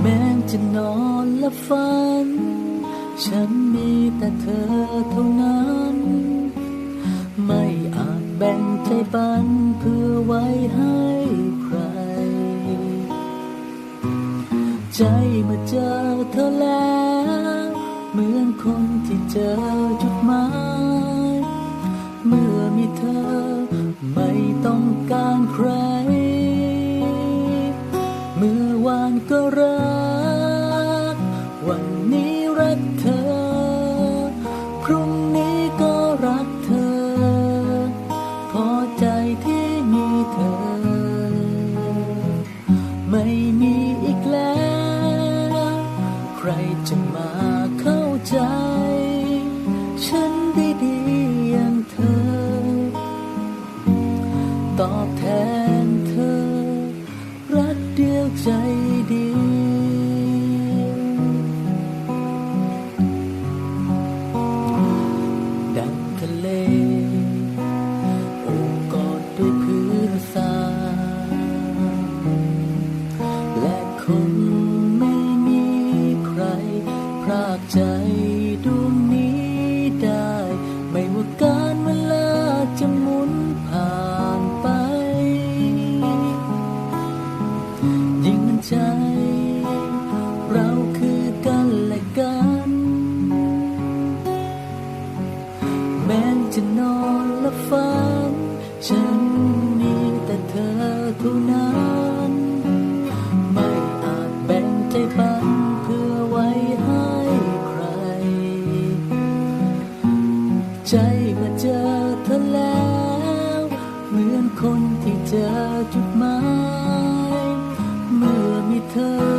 แม้จะนอนและฝัน ฉันมีแต่เธอเท่านั้น ไม่อาจแบ่งใจปันเพื่อไว้ให้ใคร ใจเมื่อเจอเธอแล้ว เหมือนคนที่เจอจุด ก็รัก วันนี้รักเธอ พรุ่งนี้ก็รักเธอ พอใจที่มีเธอ ไม่มีอีกแล้ว ใครจะมาเข้าใจ ฉันได้ดีอย่างเธอ ตอบแทนากใจดวงนี้ได้ ไม่ว่าการเวลาจะหมุนผ่านไป ยิ่งมันใจ เราคือกันและกัน แม้จะนอนและฝันฉัน ใจมาเจอเธอแล้ว เหมือนคนที่เจอจุดหมาย เมื่อมีเธอ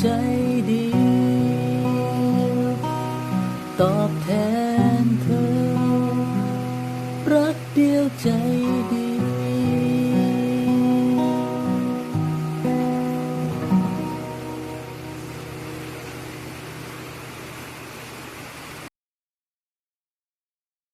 ใจเดียวตอบแทนเธอ รักเดียวใจ